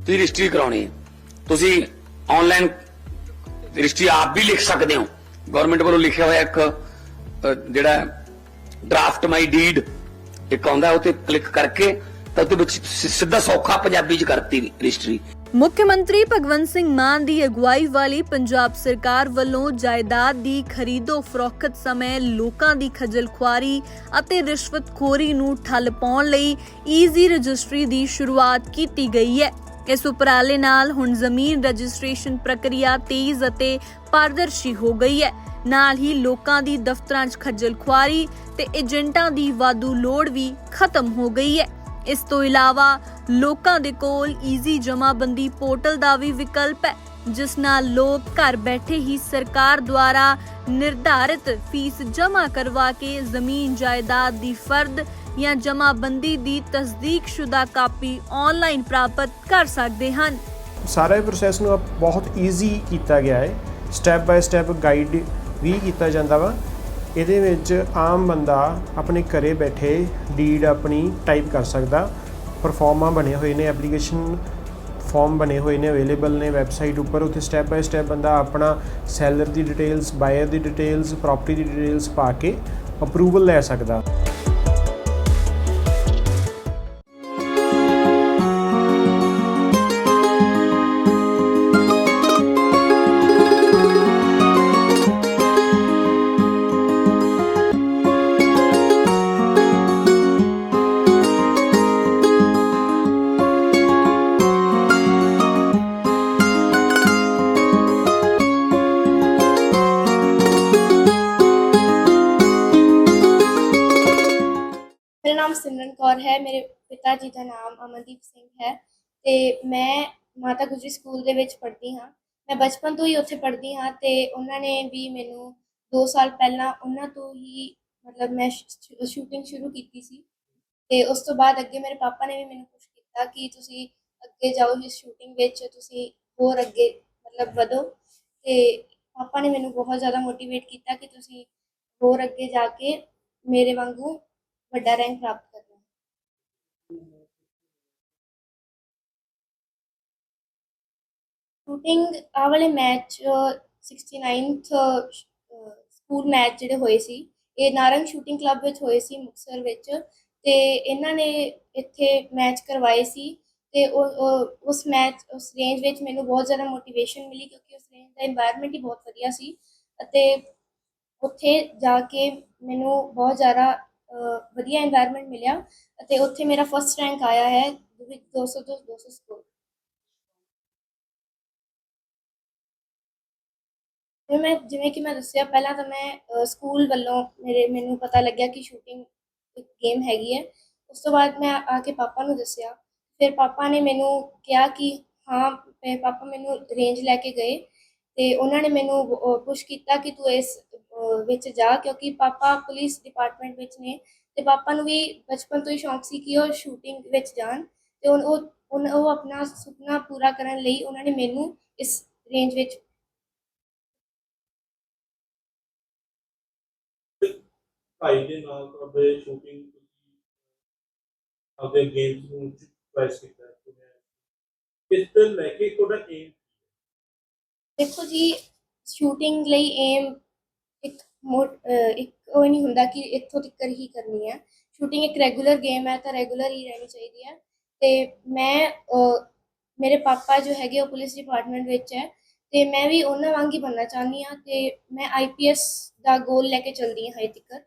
ਤੁਸੀਂ ਰਜਿਸਟਰੀ ਕਰਾਉਣੀ ਹੈ। ਤੁਸੀਂ ਆਨਲਾਈਨ ਰਜਿਸਟਰੀ ਆਪ ਵੀ ਲਿਖ ਸਕਦੇ ਹੋ। ਗਵਰਨਮੈਂਟ ਵੱਲੋਂ ਲਿਖਿਆ ਹੋਇਆ ਇੱਕ ਜਿਹੜਾ ਡਰਾਫਟ ਮਾਈ ਡੀਡ ਇੱਕ ਆਉਂਦਾ ਉਹ ਤੇ ਕਲਿੱਕ ਕਰਕੇ ਤਾਂ ਉਹਦੇ ਵਿੱਚ ਸਿੱਧਾ ਸੌਖਾ ਪੰਜਾਬੀ ਚ ਕਰਤੀ ਰਜਿਸਟਰੀ। ਮੁੱਖ ਮੰਤਰੀ ਭਗਵੰਤ ਸਿੰਘ ਮਾਨ ਦੀ ਅਗਵਾਈ ਵਾਲੀ ਪੰਜਾਬ ਸਰਕਾਰ ਵੱਲੋਂ ਜਾਇਦਾਦ ਦੀ ਖਰੀਦੋ ਫਰੋਖਤ ਸਮੇਂ ਲੋਕਾਂ ਦੀ ਖੱਜਲ ਖੁਆਰੀ ਅਤੇ ਰਿਸ਼ਵਤਖੋਰੀ ਨੂੰ ਠੱਲ ਪਾਉਣ ਲਈ ਈਜ਼ੀ ਰਜਿਸਟਰੀ ਦੀ ਸ਼ੁਰੂਆਤ ਕੀਤੀ ਗਈ ਹੈ। ਇਸ ਉਪਰਾਲੇ ਨਾਲ ਹੁਣ ਜ਼ਮੀਨ ਰਜਿਸਟ੍ਰੇਸ਼ਨ ਪ੍ਰਕਿਰਿਆ ਤੇਜ਼ ਅਤੇ ਪਾਰਦਰਸ਼ੀ ਹੋ ਗਈ ਹੈ। ਨਾਲ ਹੀ ਲੋਕਾਂ ਦੀ ਦਫ਼ਤਰਾਂ 'ਚ ਖੱਜਲ ਖੁਆਰੀ ਤੇ ਏਜੰਟਾਂ ਦੀ ਵਾਧੂ ਲੋੜ ਵੀ ਖਤਮ ਹੋ ਗਈ ਹੈ। ਇਸ ਤੋਂ ਇਲਾਵਾ ਲੋਕਾਂ ਦੇ ਕੋਲ ਈਜ਼ੀ ਜਮਾਬੰਦੀ ਪੋਰਟਲ ਦਾ ਵੀ ਵਿਕਲਪ ਹੈ, ਜਿਸ ਨਾਲ ਲੋਕ ਘਰ ਬੈਠੇ ਹੀ ਸਰਕਾਰ ਦੁਆਰਾ ਨਿਰਧਾਰਿਤ ਫੀਸ ਜਮ੍ਹਾਂ ਕਰਵਾ ਕੇ ਜ਼ਮੀਨ ਜਾਇਦਾਦ ਦੀ ਫਰਦ ਜਾਂ ਜਮਾਬੰਦੀ ਦੀ ਤਸਦੀਕਸ਼ੁਦਾ ਕਾਪੀ ਆਨਲਾਈਨ ਪ੍ਰਾਪਤ ਕਰ ਸਕਦੇ ਹਨ। ਸਾਰੇ ਪ੍ਰੋਸੈਸ ਨੂੰ ਬਹੁਤ ਈਜ਼ੀ ਕੀਤਾ ਗਿਆ ਹੈ। ਸਟੈਪ ਬਾਈ ਸਟੈਪ ਗਾਈਡ ਵੀ ਕੀਤਾ ਜਾਂਦਾ ਵਾ। ਇਹਦੇ ਵਿੱਚ ਆਮ ਬੰਦਾ ਆਪਣੇ ਘਰੇ ਬੈਠੇ ਡੀਡ ਆਪਣੀ ਟਾਈਪ ਕਰ ਸਕਦਾ। ਪਰਫਾਰਮਾ ਬਣੇ ਹੋਏ ਨੇ ਐਪਲੀਕੇਸ਼ਨ ਫਾਰਮ ਬਣੇ ਹੋਏ ਨੇ ਅਵੇਲੇਬਲ ਨੇ ਵੈਬਸਾਈਟ ਉੱਪਰ। ਉੱਥੇ ਸਟੈਪ ਬਾਈ ਸਟੈਪ ਬੰਦਾ ਆਪਣਾ ਸੈਲਰ ਦੀ ਡਿਟੇਲਸ ਬਾਇਰ ਦੀ ਡਿਟੇਲਸ ਪ੍ਰਾਪਰਟੀ ਦੀ ਡਿਟੇਲਸ ਪਾ ਕੇ ਅਪਰੂਵਲ ਲੈ ਸਕਦਾ। ਮੇਰਾ ਨਾਮ ਸਿਮਰਨ ਕੌਰ ਹੈ, ਮੇਰੇ ਪਿਤਾ ਜੀ ਦਾ ਨਾਮ ਅਮਨਦੀਪ ਸਿੰਘ ਹੈ ਤੇ ਮੈਂ ਮਾਤਾ ਗੁਜਰੀ ਸਕੂਲ ਦੇ ਵਿੱਚ ਪੜ੍ਹਦੀ ਹਾਂ। ਮੈਂ ਬਚਪਨ ਤੋਂ ਹੀ ਉੱਥੇ ਪੜ੍ਹਦੀ ਹਾਂ ਤੇ ਉਹਨਾਂ ਨੇ ਵੀ ਮੈਨੂੰ 2 ਸਾਲ ਪਹਿਲਾਂ ਉਹਨਾਂ ਤੋਂ ਹੀ ਮਤਲਬ ਮੈਂ ਸ਼ੂਟਿੰਗ ਸ਼ੁਰੂ ਕੀਤੀ ਸੀ ਤੇ ਉਸ ਤੋਂ ਬਾਅਦ ਅੱਗੇ ਮੇਰੇ ਪਾਪਾ ਨੇ ਵੀ ਮੈਨੂੰ ਪੁਸ਼ ਕੀਤਾ ਕਿ ਤੁਸੀਂ ਅੱਗੇ ਜਾਓ ਇਸ ਸ਼ੂਟਿੰਗ ਵਿੱਚ, ਤੁਸੀਂ ਹੋਰ ਅੱਗੇ ਮਤਲਬ ਵਧੋ ਤੇ ਪਾਪਾ ਨੇ ਮੈਨੂੰ ਬਹੁਤ ਜ਼ਿਆਦਾ ਮੋਟੀਵੇਟ ਕੀਤਾ ਕਿ ਤੁਸੀਂ ਹੋਰ ਅੱਗੇ ਜਾ ਕੇ ਮੇਰੇ ਵਾਂਗੂ ਵੱਡਾ ਰੈਂਕ ਪ੍ਰਾਪਤ ਕਰਨਾ ਹੈ ਸ਼ੂਟਿੰਗ ਆ ਵਾਲੇ ਮੈਚ 69th ਸਕੂਲ ਮੈਚ ਜਿਹੜੇ ਹੋਏ ਸੀ, ਇਹ ਨਾਰੰਗ ਸ਼ੂਟਿੰਗ ਕਲੱਬ ਵਿੱਚ ਹੋਏ ਸੀ ਮੁਕਸਰ ਵਿੱਚ ਤੇ ਇਹਨਾਂ ਨੇ ਇੱਥੇ ਮੈਚ ਕਰਵਾਏ ਸੀ ਤੇ ਉਸ ਮੈਚ, ਉਸ ਰੇਂਜ ਵਿੱਚ ਮੈਨੂੰ ਬਹੁਤ ਜ਼ਿਆਦਾ ਮੋਟੀਵੇਸ਼ਨ ਮਿਲੀ ਕਿਉਂਕਿ ਉਸ ਰੇਂਜ ਦਾ এনवायरमेंट ਹੀ ਬਹੁਤ ਵਧੀਆ ਸੀ ਅਤੇ ਉੱਥੇ ਜਾ ਕੇ ਮੈਨੂੰ ਬਹੁਤ ਜ਼ਿਆਦਾ ਵਧੀਆ এনवायरमेंट ਮਿਲਿਆ ਅਤੇ ਉੱਥੇ ਮੇਰਾ ਫਸਟ ਰੈਂਕ ਆਇਆ ਹੈ ਵਿਦ 200 ਤੋਂ 200 ਸਕੋਰ ਮੈਂ ਜਿਵੇਂ ਕਿ ਮੈਂ ਦੱਸਿਆ ਪਹਿਲਾਂ ਤਾਂ ਮੈਂ ਸਕੂਲ ਵੱਲੋਂ ਮੇਰੇ ਮੈਨੂੰ ਪਤਾ ਲੱਗਿਆ ਕਿ ਸ਼ੂਟਿੰਗ ਇੱਕ ਗੇਮ ਹੈਗੀ ਹੈ ਉਸ ਤੋਂ ਬਾਅਦ ਮੈਂ ਆ ਕੇ ਪਾਪਾ ਨੂੰ ਦੱਸਿਆ ਫਿਰ ਪਾਪਾ ਨੇ ਮੈਨੂੰ ਕਿਹਾ ਕਿ ਹਾਂ ਪਾਪਾ ਮੈਨੂੰ ਰੇਂਜ ਲੈ ਕੇ ਗਏ ਤੇ ਉਹਨਾਂ ਨੇ ਮੈਨੂੰ ਪੁਸ਼ ਕੀਤਾ ਕਿ ਤੂੰ ਇਸ ਵਿੱਚ ਜਾ ਕਿਉਂਕਿ ਪਾਪਾ ਪੁਲਿਸ ਡਿਪਾਰਟਮੈਂਟ ਵਿੱਚ ਨੇ ਤੇ ਪਾਪਾ ਨੂੰ ਵੀ ਬਚਪਨ ਤੋਂ ਹੀ ਸ਼ੌਂਕ ਸੀ ਕਿ ਉਹ ਸ਼ੂਟਿੰਗ ਵਿੱਚ ਜਾਣ ਤੇ ਉਹ ਉਹ ਉਹ ਆਪਣਾ ਸੁਪਨਾ ਪੂਰਾ ਕਰਨ ਲਈ ਉਹਨਾਂ ਨੇ ਮੈਨੂੰ ਇਸ ਰੇਂਜ ਵਿੱਚ ਭਾਈ ਦੇ ਨਾਲ ਤੁਹਾਡੇ ਸ਼ੂਟਿੰਗ ਤੁਸੀਂ ਆਪਦੇ ਗੇਮਸ ਨੂੰ ਚੁਆਇਸ ਕੀਤਾ ਹੈ ਕਿਸ ਤੇ ਲੈ ਕੇ ਤੁਹਾਡਾ ਏਮ ਦੇਖੋ ਜੀ ਸ਼ੂਟਿੰਗ ਲਈ ਏਮ ਇੱਕ ਮੋਟ ਅਹ ਇੱਕ ਉਹ ਨਹੀਂ ਹੁੰਦਾ ਕਿ ਇੱਥੋਂ ਤੱਕ ਹੀ ਕਰਨੀ ਹੈ ਸ਼ੂਟਿੰਗ ਇੱਕ ਰੈਗੂਲਰ ਗੇਮ ਹੈ ਤਾਂ ਰੈਗੂਲਰ ਹੀ ਰਹਿਣੀ ਚਾਹੀਦੀ ਹੈ ਤੇ ਮੈਂ ਅਹ, ਮੇਰੇ ਪਾਪਾ ਜੋ ਹੈਗੇ ਉਹ ਪੁਲਿਸ ਡਿਪਾਰਟਮੈਂਟ ਵਿੱਚ ਹੈ। ਤੇ ਮੈਂ ਵੀ ਉਹਨਾਂ ਵਾਂਗ ਹੀ ਬਣਨਾ ਚਾਹੁੰਦੀ ਹਾਂ ਤੇ ਮੈਂ ਆਈਪੀਐਸ ਦਾ ਗੋਲ ਲੈ ਕੇ ਚੱਲਦੀ ਹਾਂ ਹਜੇ ਤੱਕ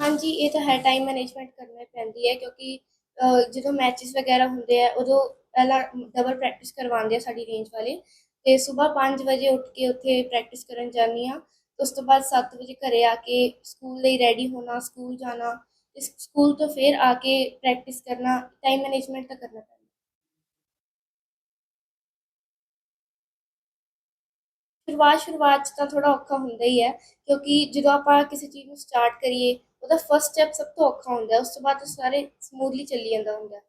ਹਾਂਜੀ ਇਹ ਤਾਂ ਹੈ ਟਾਈਮ ਮੈਨੇਜਮੈਂਟ ਕਰਨਾ ਪੈਂਦੀ ਹੈ ਕਿਉਂਕਿ ਜਦੋਂ ਮੈਚਸ ਵਗੈਰਾ ਹੁੰਦੇ ਆ, ਉਦੋਂ ਪਹਿਲਾਂ ਡਬਲ ਪ੍ਰੈਕਟਿਸ ਕਰਵਾਉਂਦੇ ਆ ਸਾਡੀ ਰੇਂਜ ਵਾਲੇ। ਤੇ ਸਵੇਰ 5 ਵਜੇ ਉੱਠ ਕੇ ਉੱਥੇ ਪ੍ਰੈਕਟਿਸ ਕਰਨ ਜਾਂਦੀ ਆ ਉਸ ਤੋਂ ਬਾਅਦ 7 ਵਜੇ ਘਰੇ ਆ ਕੇ ਸਕੂਲ ਲਈ ਰੈਡੀ ਹੋਣਾ ਸਕੂਲ ਜਾਣਾ। ਤੇ ਸਕੂਲ ਤੋਂ ਫਿਰ ਆ ਕੇ ਪ੍ਰੈਕਟਿਸ ਕਰਨਾ ਟਾਈਮ ਮੈਨੇਜਮੈਂਟ ਤਾਂ ਕਰਨਾ ਪੈਂਦਾ। ਸ਼ੁਰੂਆਤ ਸ਼ੁਰੂਆਤ 'ਚ ਤਾਂ ਥੋੜਾ ਔਖਾ ਹੁੰਦਾ ਹੀ ਹੈ, ਕਿਉਂਕਿ ਜਦੋਂ ਆਪਾਂ ਕਿਸੇ ਚੀਜ਼ ਨੂੰ ਸਟਾਰਟ ਕਰੀਏ ਉਹਦਾ ਫਰਸਟ ਸਟੈਪ ਸਭ ਤੋਂ ਔਖਾ ਹੁੰਦਾ ਉਸ ਤੋਂ ਬਾਅਦ ਤਾਂ ਸਾਰੇ ਸਮੂਥਲੀ ਚੱਲੀ ਜਾਂਦਾ ਹੁੰਦਾ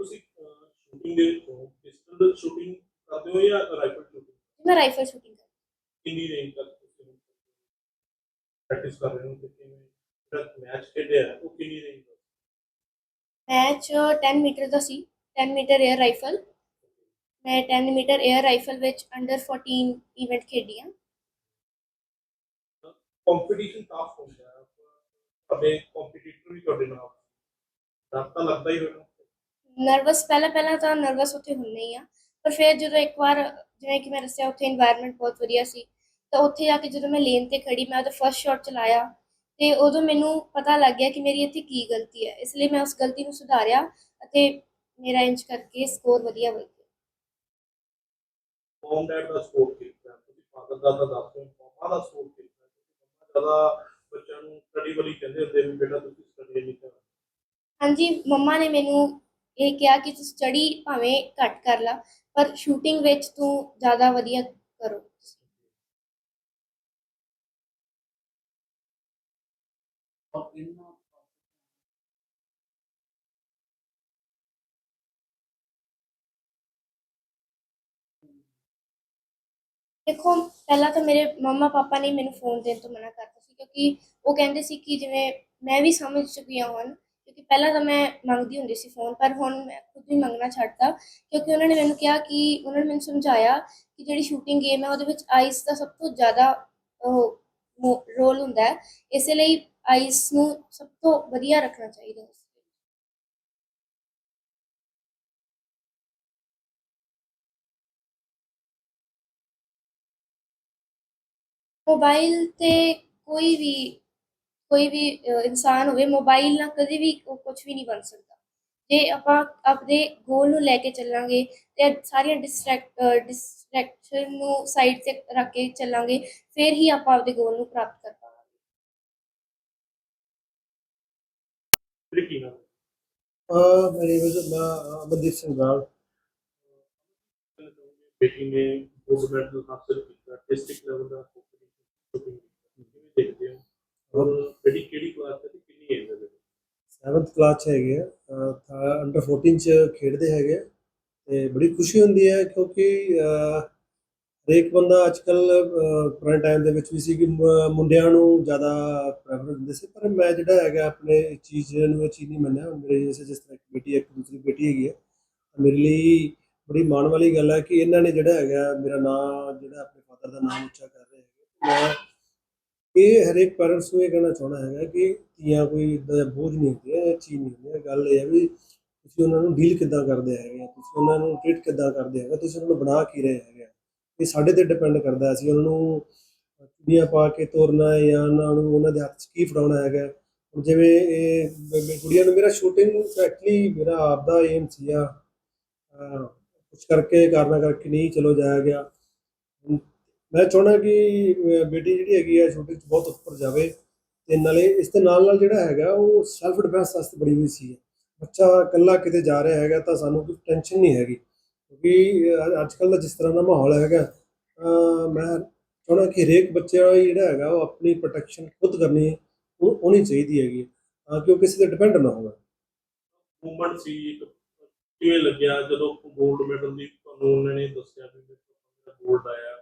ਤੁਸੀਂ ਸ਼ੂਟਿੰਗ ਦੇ ਪਿਸਟਲ ਸ਼ੂਟਿੰਗ ਕਰਦੇ ਹੋ ਜਾਂ ਰਾਈਫਲ ਸ਼ੂਟਿੰਗ ਮੈਂ ਰਾਈਫਲ ਸ਼ੂਟਿੰਗ ਕਿੰਨੀ ਰੇਂਜ ਤੱਕ ਤੁਸੀਂ ਪ੍ਰੈਕਟਿਸ ਕਰ ਰਹੇ ਹੋ ਤੇ ਕਿਵੇਂ ਜਿਹੜਾ ਮੈਚ ਖੇਡਿਆ ਉਹ ਕਿੰਨੀ ਰੇਂਜ ਤੱਕ? ਮੈਚ 10 ਮੀਟਰ ਦਾ ਸੀ 10 ਮੀਟਰ 에ਅਰ ਰਾਈਫਲ ਮੈਂ 10 ਮੀਟਰ 에ਅਰ ਰਾਈਫਲ ਵਿੱਚ ਅੰਡਰ 14 ਇਵੈਂਟ ਖੇਡੀ ਕੰਪੀਟੀਸ਼ਨ ਟਫ ਹੁੰਦਾ ਹੈ। ਤੁਹਾਡੇ ਕੰਪੀਟੀਟਰ ਵੀ ਤੁਹਾਡੇ ਨਾਲ ਡਰ ਤਾਂ ਲੱਗਦਾ ਹੀ ਹੋਣਾ। ਨਰਵਸ ਪਹਿਲਾਂ ਪਹਿਲਾਂ ਤਾਂ ਨਰਵਸ ਉੱਥੇ ਹੁੰਨੇ ਆ। ਪਰ ਫਿਰ ਜਦੋਂ ਇੱਕ ਵਾਰ ਜਿਵੇਂ ਕਿ ਮੈਂ ਦੱਸਿਆ ਉੱਥੇ এনवायरमेंट ਬਹੁਤ ਵਧੀਆ ਸੀ। ਤਾਂ ਉੱਥੇ ਜਾ ਕੇ ਜਦੋਂ ਮੈਂ ਲੇਨ ਤੇ ਖੜੀ ਮੈਂ ਉਹਦਾ ਫਰਸਟ ਸ਼ਾਟ ਚਲਾਇਆ। ਤੇ ਉਦੋਂ ਮੈਨੂੰ ਪਤਾ ਲੱਗ ਗਿਆ ਕਿ ਮੇਰੀ ਇੱਥੇ ਕੀ ਗਲਤੀ ਹੈ। ਇਸ ਲਈ ਮੈਂ ਉਸ ਗਲਤੀ ਨੂੰ ਸੁਧਾਰਿਆ ਅਤੇ ਮੇਰਾ ਇੰਚ ਕਰਕੇ ਸਕੋਰ ਵਧੀਆ ਬਣ ਗਿਆ। ਮਮ ਡੈਡ ਦਾ ਸਪੋਰਟ ਕੀਤਾ ਤੁਸੀਂ ਫਾਦਰ ਦਾ ਤਾਂ ਦੱਸੋ ਮਮਾ ਦਾ ਸਪੋਰਟ ਕੀਤਾ ਜ਼ਿਆਦਾ ਬੱਚਿਆਂ ਨੂੰ ਸਟੱਡੀ ਵਾਲੀ ਕਹਿੰਦੇ ਹੁੰਦੇ ਵੀ ਬੇਟਾ ਤੁਸੀਂ ਸਟੱਡੀ ਨਹੀਂ ਕਰਨਾ ਹਾਂਜੀ ਮੰਮਾ ਨੇ ਮੈਨੂੰ ਇਹ ਕਿਹਾ ਕਿ ਤੂੰ ਸਟੱਡੀ ਭਾਵੇਂ ਘੱਟ ਕਰ ਲਾ ਪਰ ਸ਼ੂਟਿੰਗ ਵਿੱਚ ਤੂੰ ਜ਼ਿਆਦਾ ਵਧੀਆ ਕਰੋ। ਦੇਖੋ ਪਹਿਲਾਂ ਤਾਂ ਮੇਰੇ ਮੰਮਾ ਪਾਪਾ ਨੇ ਮੈਨੂੰ ਫੋਨ ਦੇਣ ਤੋਂ ਮਨਾ ਕਰਤਾ ਸੀ ਕਿਉਂਕਿ ਉਹ ਕਹਿੰਦੇ ਸੀ ਕਿ ਜਿਵੇਂ ਮੈਂ ਵੀ ਸਮਝ ਚੁੱਕੀ ਹਾਂ ਹੁਣ, ਕਿਉਂਕਿ ਪਹਿਲਾਂ ਤਾਂ ਮੈਂ ਮੰਗਦੀ ਹੁੰਦੀ ਸੀ ਫੋਨ ਪਰ ਹੁਣ ਮੈਂ ਖੁਦ ਵੀ ਮੰਗਣਾ ਛੱਡਤਾ, ਕਿਉਂਕਿ ਉਹਨਾਂ ਨੇ ਮੈਨੂੰ ਕਿਹਾ ਕਿ, ਉਹਨਾਂ ਨੇ ਮੈਨੂੰ ਸਮਝਾਇਆ ਕਿ ਜਿਹੜੀ ਸ਼ੂਟਿੰਗ ਗੇਮ ਹੈ ਉਹਦੇ ਵਿੱਚ ਆਈਸ ਦਾ ਸਭ ਤੋਂ ਜ਼ਿਆਦਾ ਰੋਲ ਹੁੰਦਾ ਹੈ। ਇਸੇ ਲਈ ਆਈਸ ਨੂੰ ਸਭ ਤੋਂ ਵਧੀਆ ਰੱਖਣਾ ਚਾਹੀਦਾ ਹੈ। ਮੋਬਾਈਲ ਤੇ ਕੋਈ ਵੀ ਕੋਈ ਵੀ ਇਨਸਾਨ ਹੋਵੇ ਮੋਬਾਈਲ ਨਾਲ ਕਦੇ ਵੀ ਕੁਝ ਵੀ ਨਹੀਂ ਬਣ ਸਕਦਾ। ਜੇ ਆਪਾਂ ਆਪਣੇ ਗੋਲ ਨੂੰ ਲੈ ਕੇ ਚੱਲਾਂਗੇ ਤੇ ਸਾਰੀਆਂ ਡਿਸਟਰੈਕਟ ਡਿਸਟਰੈਕਸ਼ਨ ਨੂੰ ਸਾਈਡ ਤੇ ਰੱਖ ਕੇ ਚੱਲਾਂਗੇ ਫਿਰ ਹੀ ਆਪਾਂ ਆਪਣੇ ਗੋਲ ਨੂੰ ਪ੍ਰਾਪਤ ਕਰ ਪਾਵਾਂਗੇ। ਕੀ ਨਾਮ? ਅਹ ਮੇਰੇ ਵਿੱਚ ਮੈਂ ਅਮਨਦੀਪ ਸਿੰਘ ਬਰਾੜ ਬੇਟੀ ਨੇ ਗੋਲਡ ਮੈਡਲ ਹਾਸਲ ਕੀਤਾ ਡਿਸਟ੍ਰਿਕਟ ਲੈਵਲ ਦਾ ਕਿਵੇਂ ਦੇਖਦੇ ਹੋ? ਔਰ ਬੇਟੀ ਕਿਹੜੀ ਕਲਾਸ ਤੇ ਕਿੰਨੀ ਏਜ ਹੈ 7th ਕਲਾਸ ਚ ਹੈਗੇ ਆ। ਅੰਡਰ 14 ਚ ਖੇਡਦੇ ਹੈਗੇ ਆ ਤੇ ਬੜੀ ਖੁਸ਼ੀ ਹੁੰਦੀ ਹੈ ਕਿਉਂਕਿ ਹਰੇਕ ਬੰਦਾ ਅੱਜਕੱਲ ਪੁਰਾਣੇ ਟਾਈਮ ਦੇ ਵਿੱਚ ਵੀ ਸੀ ਕਿ ਮੁੰਡਿਆਂ ਨੂੰ ਜ਼ਿਆਦਾ ਪ੍ਰੈਫਰੈਂਸ ਦਿੰਦੇ ਸੀ। ਪਰ ਮੈਂ ਜਿਹੜਾ ਹੈਗਾ ਆਪਣੇ ਇਸ ਚੀਜ਼ ਨੂੰ ਇਹ ਚੀਜ਼ ਨਹੀਂ ਮੰਨਿਆ। ਮੇਰੇ ਜਿਸ ਤਰ੍ਹਾਂ ਇੱਕ ਬੇਟੀ ਇੱਕ ਦੂਸਰੀ ਬੇਟੀ ਹੈਗੀ ਹੈ। ਮੇਰੇ ਲਈ ਬੜੀ ਮਾਣ ਵਾਲੀ ਗੱਲ ਹੈ ਕਿ ਇਹਨਾਂ ਨੇ ਜਿਹੜਾ ਹੈਗਾ, ਮੇਰਾ ਨਾਮ ਜਿਹੜਾ ਆਪਣੇ ਫਾਦਰ ਦਾ ਨਾਮ ਉੱਚਾ ਕਰ ਰਹੇ ਹੈਗੇ ਮੈਂ ਇਹ ਹਰੇਕ ਪੈਰੈਂਟਸ ਨੂੰ ਇਹ ਕਹਿਣਾ ਚਾਹੁੰਦਾ ਹੈਗਾ ਕਿ ਧੀਆਂ ਕੋਈ ਇਦਾਂ ਦਾ ਬੋਝ ਨਹੀਂ ਹੁੰਦੀਆਂ ਇਹ ਚੀਜ਼ ਨਹੀਂ ਹੁੰਦੀ ਗੱਲ ਇਹ ਹੈ ਵੀ ਤੁਸੀਂ ਉਹਨਾਂ ਨੂੰ ਡੀਲ ਕਿੱਦਾਂ ਕਰਦੇ ਹੈਗੇ ਆ, ਤੁਸੀਂ ਉਹਨਾਂ ਨੂੰ ਟ੍ਰੀਟ ਕਿੱਦਾਂ ਕਰਦੇ ਹੈਗੇ ਤੁਸੀਂ ਉਹਨਾਂ ਨੂੰ ਬਣਾ ਕੀ ਰਹੇ ਹੈਗੇ ਆ? ਇਹ ਸਾਡੇ ਤੇ ਡਿਪੈਂਡ ਕਰਦਾ ਅਸੀਂ ਉਹਨਾਂ ਨੂੰ ਚੁੜੀਆਂ ਪਾ ਕੇ ਤੋਰਨਾ ਹੈ ਜਾਂ ਉਹਨਾਂ ਨੂੰ ਉਹਨਾਂ ਦੇ ਹੱਥ 'ਚ ਕੀ ਫੜਾਉਣਾ ਹੈਗਾ ਹੁਣ ਜਿਵੇਂ ਇਹ ਮ- ਕੁੜੀਆਂ ਨੂੰ ਮੇਰਾ ਸ਼ੂਟਿੰਗ ਐਕਚੁਅਲੀ ਮੇਰਾ ਆਪਦਾ ਏਮ ਸੀਗਾ ਕੁਝ ਕਰਕੇ ਕਾਰਨਾ ਕਰਕੇ ਨਹੀਂ ਚਲੋ ਜਾਇਆ ਗਿਆ। ਮੈਂ ਚਾਹੁੰਦਾ ਕਿ ਬੇਟੀ ਜਿਹੜੀ ਹੈਗੀ ਆ ਸ਼ੂਟਿੰਗ 'ਚ ਬਹੁਤ ਉੱਪਰ ਜਾਵੇ ਤੇ ਨਾਲੇ ਇਸ ਦੇ ਨਾਲ ਨਾਲ ਜਿਹੜਾ ਹੈਗਾ, ਉਹ ਸੈਲਫ ਡਿਫੈਂਸ ਵਾਸਤੇ ਬੜੀ ਵੀ ਸੀ। ਬੱਚਾ ਇਕੱਲਾ ਕਿਤੇ ਜਾ ਰਿਹਾ ਹੈਗਾ ਤਾਂ ਸਾਨੂੰ ਕੋਈ ਟੈਨਸ਼ਨ ਨਹੀਂ ਹੈਗੀ। ਕਿਉਂਕਿ ਅੱਜ ਕੱਲ੍ਹ ਦਾ ਜਿਸ ਤਰ੍ਹਾਂ ਦਾ ਮਾਹੌਲ ਹੈਗਾ ਮੈਂ ਚਾਹੁੰਦਾ ਕਿ ਹਰੇਕ ਬੱਚੇ ਦਾ ਜਿਹੜਾ ਹੈਗਾ, ਉਹ ਆਪਣੀ ਪ੍ਰੋਟੈਕਸ਼ਨ ਖੁਦ ਕਰਨੀ ਉਹ, ਹੋਣੀ ਚਾਹੀਦੀ ਹੈਗੀ। ਕਿ ਉਹ ਕਿਸੇ ਤੇ ਡਿਪੈਂਡ ਨਾ ਹੋਵੇ। ਮੂਵਮੈਂਟ ਸੀ ਕਿਵੇਂ ਲੱਗਿਆ? ਜਦੋਂ ਗੋਲਡ ਮੈਡਲ ਦੀ ਤੁਹਾਨੂੰ ਉਹਨਾਂ ਨੇ ਦੱਸਿਆ ਵੀ ਗੋਲਡ ਆਇਆ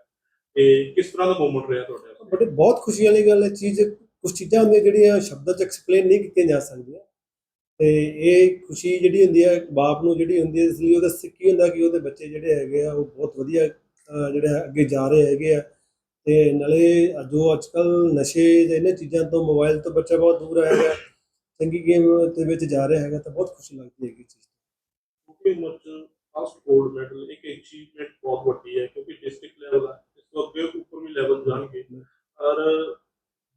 ਤੇ ਕਿਸ ਤਰ੍ਹਾਂ ਦਾ ਮੂਵਮੈਂਟ ਰਿਹਾ ਤੁਹਾਡੇ ਬੜੇ ਬਹੁਤ ਖੁਸ਼ੀ ਵਾਲੀ ਗੱਲ ਹੈ ਚੀਜ਼ ਕੁਝ ਚੀਜ਼ਾਂ ਹੁੰਦੀਆਂ ਜਿਹੜੀਆਂ ਸ਼ਬਦਾਂ 'ਚ ਐਕਸਪਲੇਨ ਨਹੀਂ ਕੀਤੀਆਂ ਜਾ ਸਕਦੀਆਂ। ਤੇ ਇਹ ਖੁਸ਼ੀ ਜਿਹੜੀ ਹੁੰਦੀ ਹੈ ਬਾਪ ਨੂੰ ਜਿਹੜੀ ਹੁੰਦੀ ਹੈ ਇਸ ਲਈ ਉਹਦਾ ਸਿੱਕੀ ਹੁੰਦਾ ਕਿ ਉਹਦੇ ਬੱਚੇ ਜਿਹੜੇ ਹੈਗੇ ਆ ਉਹ ਬਹੁਤ ਵਧੀਆ ਜਿਹੜੇ ਅੱਗੇ ਜਾ ਰਹੇ ਹੈਗੇ ਆ। ਤੇ ਨਾਲੇ ਜੋ ਅੱਜਕੱਲ ਨਸ਼ੇ ਜਾਂ ਇਹਨਾਂ ਚੀਜ਼ਾਂ ਤੋਂ ਮੋਬਾਈਲ ਤੋਂ ਬੱਚਾ ਬਹੁਤ ਦੂਰ ਹੈਗਾ ਚੰਗੀ ਗੇਮ ਦੇ ਵਿੱਚ ਜਾ ਰਿਹਾ ਹੈਗਾ ਤਾਂ ਬਹੁਤ ਖੁਸ਼ੀ ਲੱਗਦੀ ਹੈਗੀ ਚੀਜ਼ ਕਿਉਂਕਿ ਚ ਫਸਟ ਗੋਲਡ ਮੈਡਲ ਇੱਕ ਅਚੀਵਮੈਂਟ ਬਹੁਤ ਵੱਡੀ ਹੈ ਕਿਉਂਕਿ ਡਿਸਟ੍ਰਿਕਟ ਲੈਵਲ ਇਸ ਤੋਂ ਅੱਗੇ ਉੱਪਰ ਵੀ ਲੈਵਲ ਜਾਣਗੇ। ਔਰ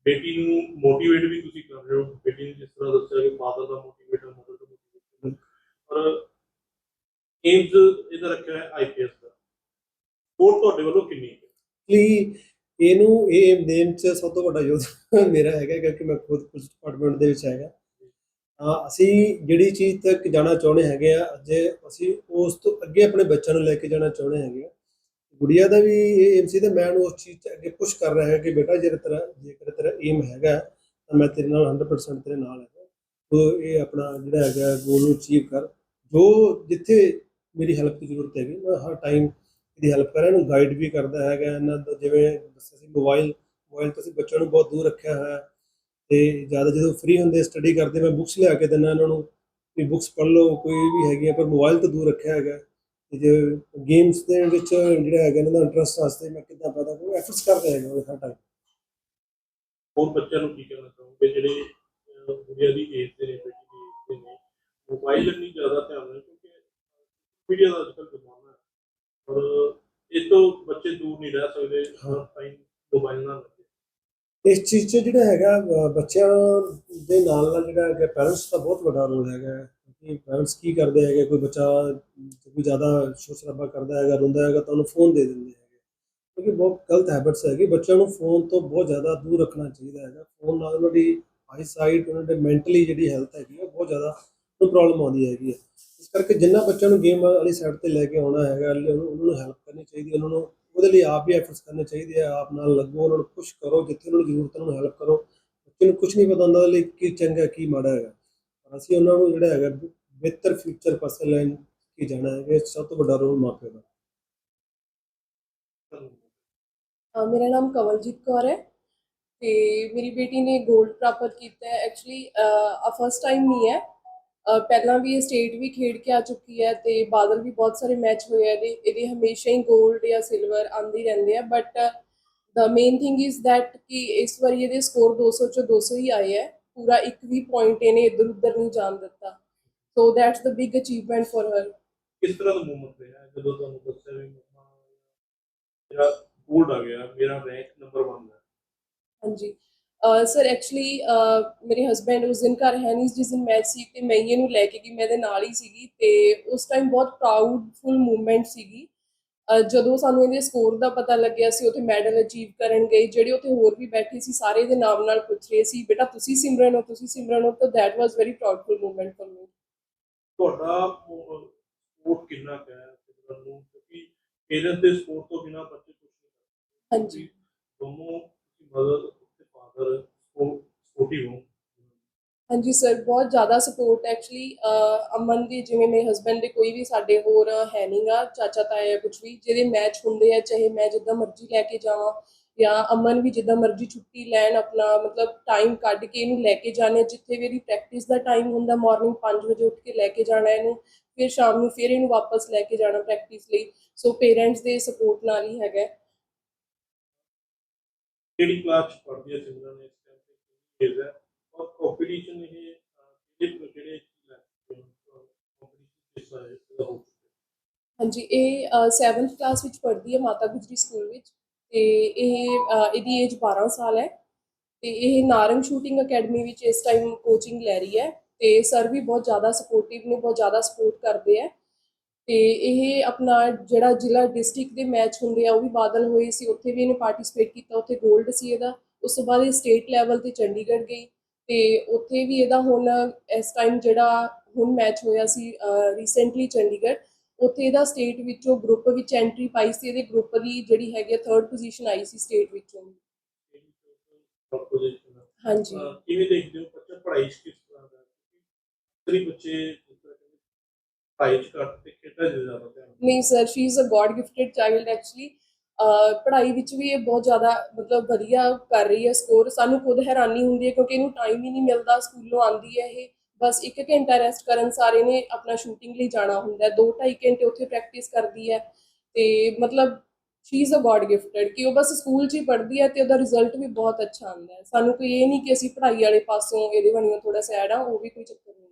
ਬੇਟੀ ਨੂੰ ਮੋਟੀਵੇਟ ਵੀ ਤੁਸੀਂ ਕਰ ਰਹੇ ਹੋ। ਬੇਟੀ ਨੇ ਜਿਸ ਤਰ੍ਹਾਂ ਦੱਸਿਆ ਕਿ ਫਾਦਰ ਦਾ ਮੋਟੀਵੇਟਰ ਮਦਰ ਦਾ ਮੋਟੀਵੇਟਰ ਔਰ ਏਮਸ ਇਹਦਾ ਰੱਖਿਆ ਹੈ ਆਈਪੀਐਸ ਦਾ। ਸਪੋਰਟ ਤੁਹਾਡੇ ਵੱਲੋਂ ਕਿੰਨੀ ਹੈ? ਲਈ ਇਹਨੂੰ ਇਹ ਨੇਮ ਚ ਸਭ ਤੋਂ ਵੱਡਾ ਯੋਗਦਾਨ ਮੇਰਾ ਹੈਗਾ, ਕਿਉਂਕਿ ਮੈਂ ਖੁਦ ਪੁਲਿਸ ਡਿਪਾਰਟਮੈਂਟ ਦੇ ਵਿੱਚ ਹੈਗਾ। ਤਾਂ ਅਸੀਂ ਜਿਹੜੀ ਚੀਜ਼ ਤੱਕ ਜਾਣਾ ਚਾਹੁੰਦੇ ਹੈਗੇ ਆ, ਜੇ ਅਸੀਂ ਉਸ ਤੋਂ ਅੱਗੇ ਆਪਣੇ ਬੱਚਿਆਂ ਨੂੰ ਲੈ ਕੇ ਜਾਣਾ ਚਾਹੁੰਦੇ ਹੈਗੇ ਆ ਗੁੜੀਆ ਦਾ ਵੀ ਇਹ ਏਮ ਸੀ ਤੇ ਮੈਂ ਉਸ ਚੀਜ਼ 'ਚ ਅੱਗੇ ਪੁਸ਼ ਕਰ ਰਿਹਾ ਹਾਂ ਕਿ ਬੇਟਾ ਜੇ ਤੇਰਾ, ਜੇਕਰ ਤੇਰਾ ਏਮ ਹੈਗਾ ਤਾਂ ਮੈਂ ਤੇਰੇ ਨਾਲ 100% ਤੇਰੇ ਨਾਲ ਹੈਗਾ। ਤੋ ਇਹ ਆਪਣਾ ਜਿਹੜਾ ਹੈਗਾ ਗੋਲ ਨੂੰ ਅਚੀਵ ਕਰ। ਜੋ ਜਿੱਥੇ ਮੇਰੀ ਹੈਲਪ ਦੀ ਜ਼ਰੂਰਤ ਹੈਗੀ, ਮੈਂ ਹਰ ਟਾਈਮ ਇਹਦੀ ਹੈਲਪ ਕਰਾਂ ਇਹਨੂੰ ਗਾਈਡ ਵੀ ਕਰਦਾ ਹੈਗਾ। ਇਹਨਾਂ ਦਾ ਜਿਵੇਂ ਦੱਸਿਆ ਸੀ ਮੋਬਾਈਲ ਮੋਬਾਈਲ ਤੋਂ ਅਸੀਂ ਬੱਚਿਆਂ ਨੂੰ ਬਹੁਤ ਦੂਰ ਰੱਖਿਆ ਹੋਇਆ। ਹੈ ਤੇ ਜ਼ਿਆਦਾ ਜਦੋਂ ਫ੍ਰੀ ਹੁੰਦੇ ਸਟੱਡੀ ਕਰਦੇ, ਮੈਂ ਬੁੱਕਸ ਲਿਆ ਕੇ ਦਿੰਦਾ ਇਹਨਾਂ ਨੂੰ। ਵੀ ਬੁੱਕਸ ਪੜ੍ਹ ਲਓ, ਕੋਈ ਵੀ ਹੈਗੀ ਪਰ ਮੋਬਾਈਲ ਤੋਂ ਦੂਰ ਰੱਖਿਆ ਹੈਗਾ। ਤੇ ਜੇ ਗੇਮਸ ਦੇ ਵਿੱਚ ਜਿਹੜਾ ਹੈਗਾ ਇਹਨਾਂ ਦਾ ਇੰਟਰਸਟ ਵਾਸਤੇ ਮੈਂ ਕਿੱਦਾਂ ਪੈਦਾ ਕਰੂੰ ਐਫਰਟਸ ਕਰਦੇ ਹੈਗੇ ਉਹ ਹਰ ਟਾਈਮ ਹੋਰ ਬੱਚਿਆਂ ਨੂੰ ਕੀ ਕਹਿਣਾ ਚਾਹੋਗੇ? ਜਿਹੜੇ ਗੁੜੀਆ ਦੀ ਏਜ ਦੇ ਨੇ ਬੇਟੀ ਦੀ ਏਜ ਦੇ ਨੇ ਮੋਬਾਈਲ ਨਹੀਂ ਜ਼ਿਆਦਾ ਧਿਆਨ ਦੇਣ ਕਿਉਂਕਿ ਮੀਡੀਆ ਦਾ ਅੱਜਕੱਲ ਜ਼ਮਾਨਾ ਹੈ। ਔਰ ਇਹ ਤੋਂ ਬੱਚੇ ਦੂਰ ਨਹੀਂ ਰਹਿ ਸਕਦੇ ਹਰ ਟਾਈਮ ਮੋਬਾਈਲ ਨਾਲ ਇਸ ਚੀਜ਼ 'ਚ ਜਿਹੜਾ ਹੈਗਾ ਬੱਚਿਆਂ ਦੇ ਨਾਲ ਨਾਲ ਜਿਹੜਾ ਹੈਗਾ ਪੈਰੈਂਟਸ ਦਾ ਬਹੁਤ ਵੱਡਾ ਰੋਲ ਹੈਗਾ। ਕਿ ਪੈਰੈਂਟਸ ਕੀ ਕਰਦੇ ਹੈਗੇ? ਕੋਈ ਬੱਚਾ ਕੋਈ ਜ਼ਿਆਦਾ ਸ਼ੋਰ ਸ਼ਰਾਬਾ ਕਰਦਾ ਹੈਗਾ, ਰੋਂਦਾ ਹੈਗਾ, ਤਾਂ ਉਹਨੂੰ ਫੋਨ ਦੇ ਦਿੰਦੇ ਹੈਗੇ। ਕਿਉਂਕਿ ਬਹੁਤ ਗਲਤ ਹੈਬਿਟਸ ਹੈਗੀ। ਬੱਚਿਆਂ ਨੂੰ ਫੋਨ ਤੋਂ ਬਹੁਤ ਜ਼ਿਆਦਾ ਦੂਰ ਰੱਖਣਾ ਚਾਹੀਦਾ ਹੈਗਾ। ਫੋਨ ਨਾਲ ਉਹਨਾਂ ਦੀ ਆਈ ਸਾਈਟ ਉਹਨਾਂ ਦੇ ਮੈਂਟਲੀ ਜਿਹੜੀ ਹੈਲਥ ਹੈਗੀ ਉਹ ਬਹੁਤ ਜ਼ਿਆਦਾ ਨੂੰ ਪ੍ਰੋਬਲਮ ਆਉਂਦੀ ਹੈਗੀ ਹੈ ਇਸ ਕਰਕੇ ਜਿੰਨਾ ਬੱਚਿਆਂ ਨੂੰ ਗੇਮ ਵਾਲੀ ਸਾਈਡ ਤੇ ਲੈ ਕੇ ਆਉਣਾ ਹੈਗਾ ਉਹਨਾਂ ਨੂੰ ਹੈਲਪ ਕਰਨੀ ਚਾਹੀਦੀ ਹੈ ਉਹਨਾਂ ਨੂੰ ਉਹਦੇ ਲਈ ਆਪ ਵੀ ਐਫਰਟਸ ਕਰਨੇ ਚਾਹੀਦੇ ਆ। ਆਪ ਨਾਲ ਲੱਗੋ, ਉਹਨਾਂ ਨੂੰ ਪੁਸ਼ ਕਰੋ, ਜਿੱਥੇ ਉਹਨਾਂ ਨੂੰ ਜ਼ਰੂਰਤ ਉਹਨਾਂ ਨੂੰ ਹੈਲਪ ਕਰੋ। ਬੱਚੇ ਨੂੰ ਕੁਝ ਨਹੀਂ ਪਤਾ ਹੁੰਦਾ ਉਹਦੇ ਲਈ ਕੀ ਚੰਗਾ, ਕੀ ਮਾੜਾ ਹੈਗਾ। ਅਸੀਂ ਉਹਨਾਂ ਨੂੰ ਜਿਹੜਾ ਹੈਗਾ ਬਿਹਤਰ ਫਿਊਚਰ ਪਾਸੇ ਲੈਣ ਕੀ ਜਾਣਾ ਹੈ ਇਹ ਸਭ ਤੋਂ ਵੱਡਾ ਰੋਲ ਮਾਪਿਆਂ ਦਾ। ਅ, ਮੇਰਾ ਨਾਮ ਕਵਲਜੀਤ ਕੌਰ ਹੈ ਤੇ ਮੇਰੀ ਬੇਟੀ ਨੇ 골ਡ ਪ੍ਰਾਪਤ ਕੀਤਾ ਹੈ। ਐਕਚੁਅਲੀ ਆ ਫਸਟ ਟਾਈਮ ਨਹੀਂ ਹੈ। ਅ, ਪਹਿਲਾਂ ਵੀ ਇਹ ਸਟੇਟ ਵੀ ਖੇਡ ਕੇ ਆ ਚੁੱਕੀ ਹੈ ਤੇ ਬਾਦਲ ਵੀ ਬਹੁਤ ਸਾਰੇ ਮੈਚ ਹੋਏ ਆ। ਇਹਦੇ ਇਹਦੇ ਹਮੇਸ਼ਾ ਹੀ 골ਡ ਜਾਂ ਸਿਲਵਰ ਆਂਦੇ ਰਹਿੰਦੇ ਆ। But the main thing is that ਕਿ ਇਸ ਵਾਰੀ ਇਹਦੇ ਸਕੋਰ 200 ਚੋਂ 200 ਹੀ ਆਏ ਹੈ। ਪੂਰਾ ਇੱਕ ਵੀ ਪੁਆਇੰਟ ਇਹਨੇ ਇੱਧਰ ਉੱਧਰ ਨਹੀਂ ਜਾਣ ਦਿੱਤਾ। So that's the big achievement for her ਕਿਸ ਤਰ੍ਹਾਂ ਦਾ ਮੂਵਮੈਂਟ ਰਿਹਾ? ਜਦੋਂ ਤੁਹਾਨੂੰ ਦੱਸਿਆ ਵੀ ਮੰਮਾ ਮੇਰਾ ਗੋਲਡ ਆ ਗਿਆ ਮੇਰਾ ਰੈਂਕ ਨੰਬਰ 1 ਹੈ ਹਾਂਜੀ। ਸਰ ਐਕਚੁਅਲੀ ਮੇਰੇ ਹਸਬੰਡ ਉਸ ਦਿਨ ਘਰ ਹੈ ਨਹੀਂ ਜਿਸ ਦਿਨ ਮੈਚ ਸੀ ਤੇ ਮੈਂ ਇਹਨੂੰ ਲੈ ਕੇ ਗਈ ਮੈਂ ਇਹਦੇ ਨਾਲ ਹੀ ਸੀਗੀ ਤੇ ਉਸ ਟਾਈਮ ਬਹੁਤ ਪ੍ਰਾਊਡਫੁਲ ਮੂਵਮੈਂਟ ਸੀਗੀ। ਜਦੋਂ ਸਾਨੂੰ ਇਹਦੇ ਸਕੋਰ ਦਾ ਪਤਾ ਲੱਗਿਆ ਸੀ ਉੱਥੇ ਮੈਡਲ ਅਚੀਵ ਕਰਨ ਗਏ ਜਿਹੜੇ ਉੱਥੇ ਹੋਰ ਵੀ ਬੈਠੇ ਸੀ ਸਾਰੇ ਦੇ ਨਾਮ ਨਾਲ ਪੁੱਛ ਰਹੇ ਸੀ ਬੇਟਾ ਤੁਸੀਂ ਸਿਮਰਨ ਹੋ ਤੁਸੀਂ ਸਿਮਰਨ ਹੋ ਤਾਂ that was very proudful movement for me ਤੁਹਾਡਾ ਸਪੋਰਟ ਕਿੰਨਾ ਕੁ ਹੈ ਸਿਮਰਨ ਨੂੰ? ਕਿਉਂਕਿ ਪੇਰੈਂਟਸ ਦੇ ਸਪੋਰਟ ਤੋਂ ਬਿਨਾ ਬੱਚੇ ਕੁਝ ਨਹੀਂ ਹਾਂਜੀ। ਦੋਨੋਂ ਮਦਰ ਤੇ ਫਾਦਰ ਸਪੋਰਟਿਵ ਹੋ। ਹਾਂਜੀ ਸਰ ਬਹੁਤ ਜ਼ਿਆਦਾ ਸਪੋਰਟ ਐਕਚੁਅਲੀ ਅਮਨ ਦੀ, ਜਿਵੇਂ ਮੇਰੇ ਹਸਬੰਡ ਦੇ ਕੋਈ ਵੀ ਸਾਡੇ ਹੋਰ ਹੈ ਨਹੀਂਗਾ ਚਾਚਾ, ਤਾਇਆ ਕੁਝ ਵੀ, ਜਿਹਦੇ ਮੈਚ ਹੁੰਦੇ ਆ, ਚਾਹੇ ਮੈਂ ਜਿੱਦਾਂ ਮਰਜ਼ੀ ਲੈ ਕੇ ਜਾਵਾਂ ਜਾਂ ਅਮਨ ਵੀ ਜਿੱਦਾਂ ਮਰਜ਼ੀ ਛੁੱਟੀ ਲੈਣ ਆਪਣਾ, ਮਤਲਬ ਟਾਈਮ ਕੱਢ ਕੇ ਇਹਨੂੰ ਲੈ ਕੇ ਜਾਣੇ, ਜਿੱਥੇ ਵੀ ਇਹਦੀ ਪ੍ਰੈਕਟਿਸ ਦਾ ਟਾਈਮ ਹੁੰਦਾ ਮਾਰਨਿੰਗ 5 ਵਜੇ ਉੱਠ ਕੇ ਲੈ ਕੇ ਜਾਣਾ ਇਹਨੂੰ, ਫਿਰ ਸ਼ਾਮ ਨੂੰ ਫਿਰ ਇਹਨੂੰ ਵਾਪਸ ਲੈ ਕੇ ਜਾਣਾ ਪ੍ਰੈਕਟਿਸ ਲਈ। ਸੋ ਪੇਰੈਂਟਸ ਦੇ ਸਪੋਰਟ ਨਾਲ ਹੀ ਹੈਗਾ ਕਿਹੜੀ ਕਲਾਸ ਚ ਪੜ੍ਹਦੀ ਹੈ ਸਿਮਰਨ ਇਸ ਟਾਈਮ ਤੇ ਕੀ ਏਜ ਹੈ? ਔਰ ਕੰਪੀਟੀਸ਼ਨ ਇਹ ਅਹ, ਕਿਹੜੇ ਹਾਂਜੀ ਇਹ 7th ਕਲਾਸ ਵਿੱਚ ਪੜ੍ਹਦੀ ਹੈ ਮਾਤਾ ਗੁਜਰੀ ਸਕੂਲ ਵਿੱਚ ਤੇ ਇਹ ਇਹਦੀ ਏਜ 12 ਸਾਲ ਹੈ ਤੇ ਇਹ ਨਾਰੰਗ ਸ਼ੂਟਿੰਗ ਅਕੈਡਮੀ ਵਿੱਚ ਇਸ ਟਾਈਮ ਕੋਚਿੰਗ ਲੈ ਰਹੀ ਹੈ ਤੇ ਸਰ ਵੀ ਬਹੁਤ ਜ਼ਿਆਦਾ ਸਪੋਰਟਿਵ ਨੇ ਬਹੁਤ ਜ਼ਿਆਦਾ ਸਪੋਰਟ ਕਰਦੇ ਆ ਤੇ ਇਹ ਆਪਣਾ ਜਿਹੜਾ ਜ਼ਿਲ੍ਹਾ ਡਿਸਟ੍ਰਿਕਟ ਦੇ ਮੈਚ ਹੁੰਦੇ ਆ ਉਹ ਵੀ ਬਾਦਲ ਹੋਏ ਸੀ ਉੱਥੇ ਵੀ ਇਹਨੇ ਪਾਰਟਿਸਿਪੇਟ ਕੀਤਾ ਉੱਥੇ 골ਡ ਸੀ ਇਹਦਾ। ਉਸ ਤੋਂ ਬਾਅਦ ਇਹ ਸਟੇਟ ਲੈਵਲ ਤੇ ਚੰਡੀਗੜ੍ਹ ਗਈ। ਤੇ ਉੱਥੇ ਵੀ ਇਹਦਾ ਹੁਣ ਇਸ ਟਾਈਮ ਜਿਹੜਾ ਹੁਣ ਮੈਚ ਹੋਇਆ ਸੀ ਰੀਸੈਂਟਲੀ ਚੰਡੀਗੜ੍ਹ ਉੱਥੇ ਇਹਦਾ ਸਟੇਟ ਵਿੱਚੋਂ ਗਰੁੱਪ ਵਿੱਚ ਐਂਟਰੀ ਪਾਈ ਸੀ ਇਹਦੇ ਗਰੁੱਪ ਦੀ ਜਿਹੜੀ ਹੈਗੀ ਥਰਡ ਪੋਜੀਸ਼ਨ ਆਈ ਸੀ ਸਟੇਟ ਵਿੱਚੋਂ। ਹਾਂਜੀ। ਕਿਵੇਂ ਦੇਖਦੇ ਹੋ? ਬੱਚਾ ਪੜ੍ਹਾਈ 'ਚ ਕਿਸ ਤਰ੍ਹਾਂ ਦਾ? ਕਈ ਬੱਚੇ ਪੜ੍ਹਾਈ 'ਚ ਘੱਟ ਤੇ ਖੇਡਾਂ ਜ਼ਿਆਦਾ ਨਹੀਂ sir she is a god gifted child actually ਪੜ੍ਹਾਈ ਵਿੱਚ ਵੀ ਇਹ ਬਹੁਤ ਜ਼ਿਆਦਾ ਮਤਲਬ ਵਧੀਆ ਕਰ ਰਹੀ ਹੈ ਸਕੋਰ। ਸਾਨੂੰ ਖੁਦ ਹੈਰਾਨੀ ਹੁੰਦੀ ਹੈ ਕਿਉਂਕਿ ਇਹਨੂੰ ਟਾਈਮ ਹੀ ਨਹੀਂ ਮਿਲਦਾ, ਸਕੂਲੋਂ ਆਉਂਦੀ ਹੈ ਇਹ। ਬਸ ਇੱਕ ਘੰਟਾ ਰੈਸਟ ਕਰਨ ਸਾਰੇ ਨੇ ਆਪਣਾ ਸ਼ੂਟਿੰਗ ਲਈ ਜਾਣਾ ਹੁੰਦਾ ਹੈ। ਦੋ ਢਾਈ ਘੰਟੇ ਉੱਥੇ ਪ੍ਰੈਕਟਿਸ ਕਰਦੀ ਹੈ ਤੇ ਮਤਲਬ she is a god gifted ਕਿ ਉਹ ਬਸ ਸਕੂਲ 'ਚ ਹੀ ਪੜ੍ਹਦੀ ਹੈ ਤੇ ਉਹਦਾ ਰਿਜ਼ਲਟ ਵੀ ਬਹੁਤ ਅੱਛਾ ਆਉਂਦਾ ਹੈ। ਸਾਨੂੰ ਕੋਈ ਇਹ ਨਹੀਂ ਕਿ ਅਸੀਂ ਪੜ੍ਹਾਈ ਵਾਲੇ ਪਾਸੋਂ ਇਹਦੇ ਬਣੀਓ ਥੋੜਾ ਸੈਡ ਆ, ਉਹ ਵੀ ਕੋਈ ਚੱਕਰ ਨਹੀਂ।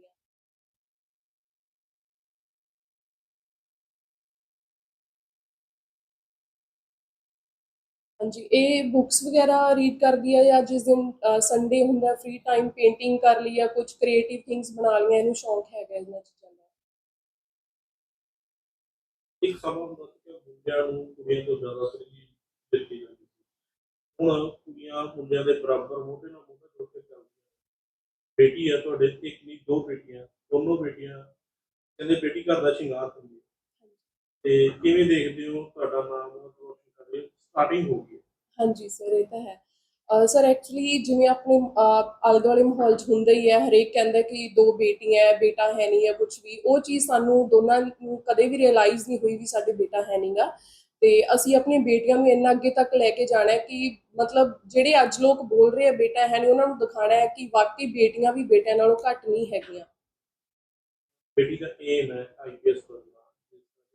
ਹਾਂਜੀ, ਇਹ ਬੁੱਕਸ ਵਗੈਰਾ ਰੀਡ ਕਰਦੀ ਹੈ ਜਾਂ ਜਿਸ ਦਿਨ ਸੰਡੇ ਹੁੰਦਾ ਫ੍ਰੀ ਟਾਈਮ ਪੇਂਟਿੰਗ ਕਰ ਲਈ ਜਾਂ ਕੁਝ ਕ੍ਰੀਏਟਿਵ ਥਿੰਗਸ ਬਣਾ ਲਈਆਂ, ਇਹਨੂੰ ਸ਼ੌਂਕ ਹੈਗਾ ਇਹਨਾਂ ਚੀਜ਼ਾਂ ਦਾ। ਇੱਕ ਸਮਾਂ ਹੁੰਦਾ ਸੀ ਕਿ ਮੁੰਡਿਆਂ ਨੂੰ ਕੁੜੀਆਂ ਤੋਂ ਜ਼ਿਆਦਾ ਤਰਜੀਹ ਦਿੱਤੀ ਜਾਂਦੀ ਸੀ। ਹੁਣ ਕੁੜੀਆਂ ਮੁੰਡਿਆਂ ਦੇ ਬਰਾਬਰ ਮੋਢੇ ਨਾਲ ਮੋਢਾ ਜੋੜ ਕੇ ਚੱਲਦੀਆਂ ਬੇਟੀ ਹੈ ਤੁਹਾਡੇ, ਇੱਕ ਨਹੀਂ, ਦੋ ਬੇਟੀਆਂ, ਦੋਨੋਂ ਬੇਟੀਆਂ, ਕਹਿੰਦੇ ਬੇਟੀ ਘਰ ਦਾ ਸ਼ਿੰਗਾਰ ਹੁੰਦੀ ਤੇ ਕਿਵੇਂ ਦੇਖਦੇ ਹੋ ਤੁਹਾਡਾ ਨਾਮ ਰੋਸ਼ਨ ਕਰੇ ਸਟਾਰਟਿੰਗ ਹੋ ਗਈ ਹੈ। ਹਾਂਜੀ ਸਰ ਇਹ ਤਾਂ ਹੈ। ਸਰ ਐਕਚੁਅਲੀ ਜਿਵੇਂ ਆਪਣੇ ਆਲੇ ਦੁਆਲੇ ਮਾਹੌਲ 'ਚ ਹੁੰਦਾ ਹੀ ਹੈ, ਹਰੇਕ ਕਹਿੰਦਾ ਕਿ ਦੋ ਬੇਟੀਆਂ ਹੈ, ਬੇਟਾ ਹੈ ਨਹੀਂ ਹੈ ਕੁਝ ਵੀ। ਉਹ ਚੀਜ਼ ਸਾਨੂੰ ਦੋਨਾਂ ਨੂੰ ਕਦੇ ਵੀ ਰਿਅਲਾਈਜ਼ ਨਹੀਂ ਹੋਈ ਵੀ ਸਾਡੇ ਬੇਟਾ ਹੈ ਨਹੀਂਗਾ ਤੇ ਅਸੀਂ ਆਪਣੀ ਬੇਟੀਆਂ ਨੂੰ ਇੰਨਾ ਅੱਗੇ ਤੱਕ ਲੈ ਕੇ ਜਾਣਾ ਹੈ ਕਿ ਮਤਲਬ ਜਿਹੜੇ ਅੱਜ ਲੋਕ ਬੋਲ ਰਹੇ ਆ ਬੇਟਾ ਹੈ ਨਹੀਂ, ਉਹਨਾਂ ਨੂੰ ਦਿਖਾਣਾ ਹੈ ਕਿ ਵਾਕਈ ਬੇਟੀਆਂ ਵੀ ਬੇਟਿਆਂ ਨਾਲੋਂ ਘੱਟ ਨਹੀਂ ਹੈਗੀਆਂ। ਬੇਟੀ ਦਾ ਏਮ ਹੈ ਆਈਪੀਐਸ ਬਣਨਾ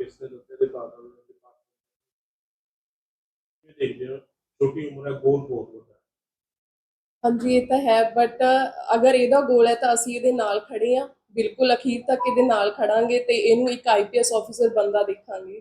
ਇਸ ਦੇ ਉੱਤੇ ਦੇ ਕਾਰਨ ਇਹ ਦੇਖਦੇ ਹੋ ਛੋਟੀ ਉਮਰ ਹੈ, ਗੋਲ ਬਹੁਤ ਵੱਡਾ ਹੈ। ਹਾਂਜੀ, ਇਹ ਤਾਂ ਹੈ ਬਟ ਅਗਰ ਇਹਦਾ ਗੋਲ ਹੈ ਤਾਂ ਅਸੀਂ ਇਹਦੇ ਨਾਲ ਖੜੇ ਆ ਬਿਲਕੁਲ ਅਖੀਰ ਤੱਕ ਇਹਦੇ ਨਾਲ ਖੜਾਂਗੇ ਤੇ ਇਹਨੂੰ ਇੱਕ ਆਈਪੀਐਸ ਆਫੀਸਰ ਬੰਦਾ ਦੇਖਾਂਗੇ